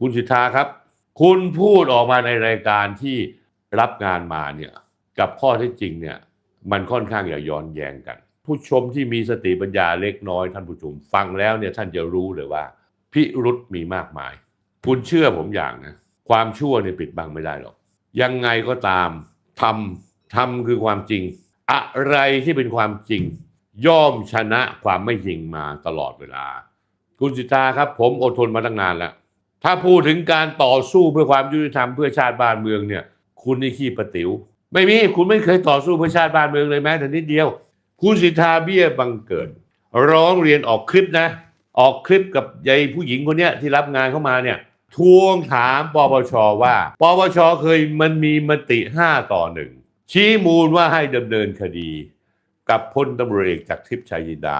คุณสิทธาครับ คุณพูดออกมาในรายการที่รับงานมาเนี่ยกับข้อเท็จจริงเนี่ยมันค่อนข้างอย่าย้อนแย้งกัน ผู้ชมที่มีสติปัญญาเล็กน้อยท่านผู้ชมฟังแล้วเนี่ยท่านจะรู้เลยว่า พิรุษมีมากมาย คุณเชื่อผมอย่างนะความชั่วเนี่ยปิดบังไม่ได้หรอก ยังไงก็ตามทำทำคือความจริง อะไรที่เป็นความจริง ย่อมชนะความไม่จริงมาตลอดเวลา คุณสิทธาครับ ผมอดทนมาตั้งนานแล้ว ถ้าพูดถึงการต่อสู้เพื่อความยุติธรรมเพื่อชาติบ้านเมืองเนี่ย คุณนี่ขี้ประติ๋วไม่มีคุณไม่เคยต่อสู้เพื่อชาติบ้านเมืองเลยแม้แต่นิดเดียว คุณสิทธาเบี้ยบังเกิด ร้องเรียนออกคลิปนะ ออกคลิปกับยายผู้หญิงคนเนี้ยที่รับงานเข้ามาเนี่ยทวงถามปปชว่า ปปชเคยมันมีมติ 5 ต่อหนึ่งชี้มูลว่าให้ดำเนินคดี กับพลตำรวจเอกจากทิพย์ชัยจินดา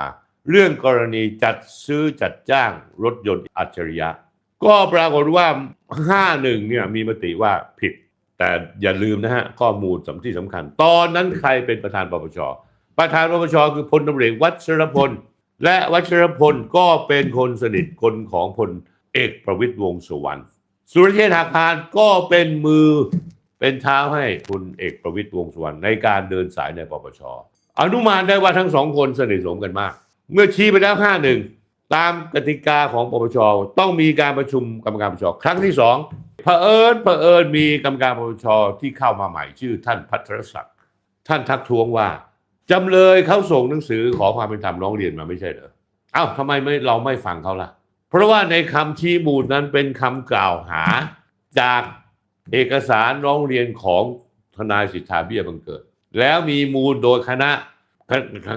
เรื่องกรณีจัดซื้อจัดจ้างรถยนต์อัจฉริยะ ก็ปรากฏว่า51เนี่ยมีมติว่าผิด แต่อย่าลืมนะฮะ ข้อมูลสำที่สำคัญ ตอนนั้นใครเป็นประธานปปชประธานปปชคือพลตำรวจเอกวัชรพล และวัชรพลก็เป็นคนสนิทคนของพลเอกประวิตยวงสุวรรณสุรเชษฐ์หักพานก็เป็นมือเป็นเท้าให้คุณเอกประวิตยวงสุวรรณในการเดินสายในปปชอนุมานได้ว่าทั้งสองคนสนิทสนมกันมาก เมื่อชี้ไปแล้วห้าหนึ่ง ตามกติกาของปปชต้องมีการประชุมกรรมการปปชครั้งที่สองเผอิญเผอิญมีกรรมการปปชที่เข้ามาใหม่ ชื่อท่านพัทรศักดิ์ท่านทักท้วงว่าจำเลยเขาส่งหนังสือขอความเป็นธรรมร้องเรียนมาไม่ใช่เหรอเอ้าทำไมไม่เราไม่ฟังเขาล่ะ เพราะว่าในคำชี้มูลนั้นเป็นคำกล่าวหา จากเอกสารร้องเรียนของทนายสิทธาเบี้ยบังเกิด แล้วมีมูลโดยคณะ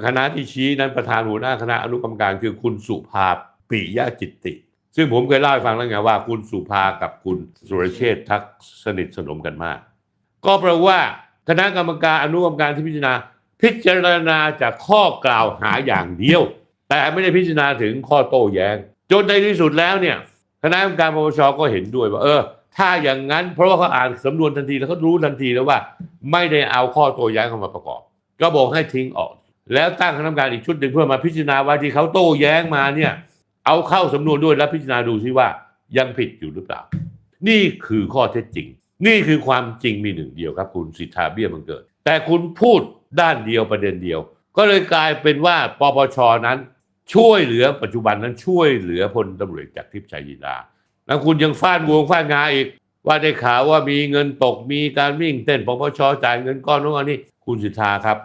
คณะที่ชี้นั้นประธานหัวหน้าคณะอนุกรรมการคือคุณสุภาปิยะจิตติ ซึ่งผมเคยเล่าให้ฟังแล้วไงว่า คุณสุภากับคุณสุรเชษฐ์ทักสนิทสนมกันมาก ก็แปลว่าคณะกรรมการอนุกรรมการที่พิจารณา พิจารณาจากข้อกล่าวหาอย่างเดียว แต่ไม่ได้พิจารณาถึงข้อโต้แย้ง จนในที่สุดแล้วเนี่ยคณะกรรมการปปชก็เห็นด้วยว่าเออ ถ้าอย่างนั้น เพราะว่าเขาอ่านสำนวนทันทีแล้วเขารู้ทันทีแล้วว่า ไม่ได้เอาข้อโต้แย้งเข้ามาประกอบ ก็บอกให้ทิ้งออก แล้วตั้งคณะกรรมการอีกชุดหนึ่งเพื่อมาพิจารณาว่าที่เขาโต้แย้งมาเนี่ยเอาเข้าสำนวนด้วยแล้วพิจารณาดูซิว่ายังผิดอยู่หรือเปล่า นี่คือข้อเท็จจริง นี่คือความจริงมีหนึ่งเดียวครับ คุณสิทธาเบี้ยบังเกิด แต่คุณพูดด้านเดียวประเด็นเดียว ก็เลยกลายเป็นว่าปปชนั้น ช่วยเหลือปัจจุบันนั้นช่วยเหลือพลตำรวจจากทิพย์ชัยจินดาแล้วคุณยังฟาดวงฟาดงาอีก ว่าได้ข่าวว่ามีเงินตกมีการวิ่งเต้นปปชจ่ายเงินก้อนนู้นก้อนนี้คุณสิทธาครับ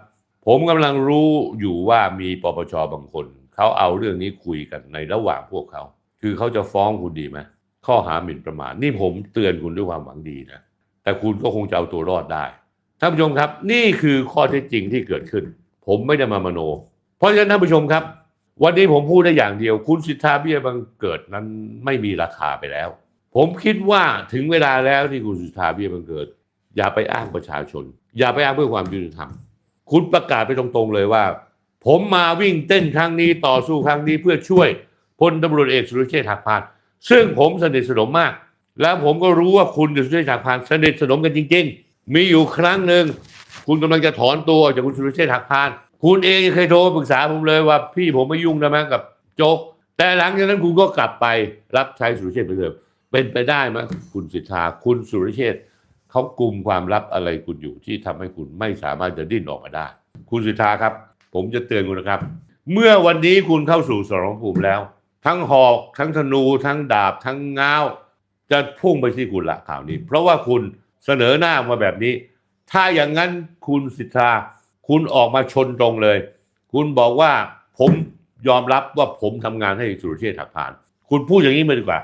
ผมกำลังรู้อยู่ว่ามีปปชบางคน เขาเอาเรื่องนี้คุยกันในระหว่างพวกเขา คือเขาจะฟ้องคุณดีไหมข้อหาหมิ่นประมาทนี่ผมเตือนคุณด้วยความหวังดีนะแต่คุณก็คงจะเอาตัวรอดได้ท่านผู้ชมครับ นี่คือข้อเท็จจริงที่เกิดขึ้น ผมไม่ได้มามโน เพราะฉะนั้นท่านผู้ชมครับ วันนี้ผมพูดได้อย่างเดียว คุณสิทธาเบี้ยบังเกิดนั้นไม่มีราคาไปแล้ว ผมคิดว่าถึงเวลาแล้วที่คุณสิทธาเบี้ยบังเกิด อย่าไปอ้างประชาชน อย่าไปอ้างเพื่อความยุติธรรม คุณประกาศไปตรงๆเลยว่า ผมมาวิ่งเต้นครั้งนี้ต่อสู้ครั้งนี้เพื่อช่วยพลตำรวจเอกสุรเชษฐ์หักพาน ซึ่งผมสนิทสนมมาก แล้วผมก็รู้ว่าคุณกับสุรเชษฐ์หักพานสนิทสนมกันจริง ๆ มีอยู่ครั้งหนึ่งคุณกำลังจะถอนตัวจากคุณสุรเชษฐ์หักพาน คุณเองเคยโทรปรึกษาผมเลยว่าพี่ผมไม่ยุ่งนะมั้งกับโจ๊กแต่หลังจากนั้นคุณก็กลับไปรับใช้สุรเชษฐ์ไปเดิมเป็นไปได้ไหมคุณสิทธาคุณสุรเชษฐ์ เขากลุ่มความลับอะไรคุณอยู่ที่ทำให้คุณไม่สามารถจะดิ้นออกมาได้ คุณสิทธาครับ ผมจะเตือนคุณนะครับ เมื่อวันนี้คุณเข้าสู่สรภูมิแล้ว ทั้งหอก ทั้งธนู ทั้งดาบ ทั้งง้าว จะพุ่งไปที่คุณละข่าวนี้ เพราะว่าคุณเสนอหน้ามาแบบนี้ ถ้าอย่างนั้นคุณสิทธา คุณออกมาชนตรงเลย คุณบอกว่าผมยอมรับว่าผมทำงานให้สุรเชษฐ์หักพาน คุณพูดอย่างนี้มาดีกว่า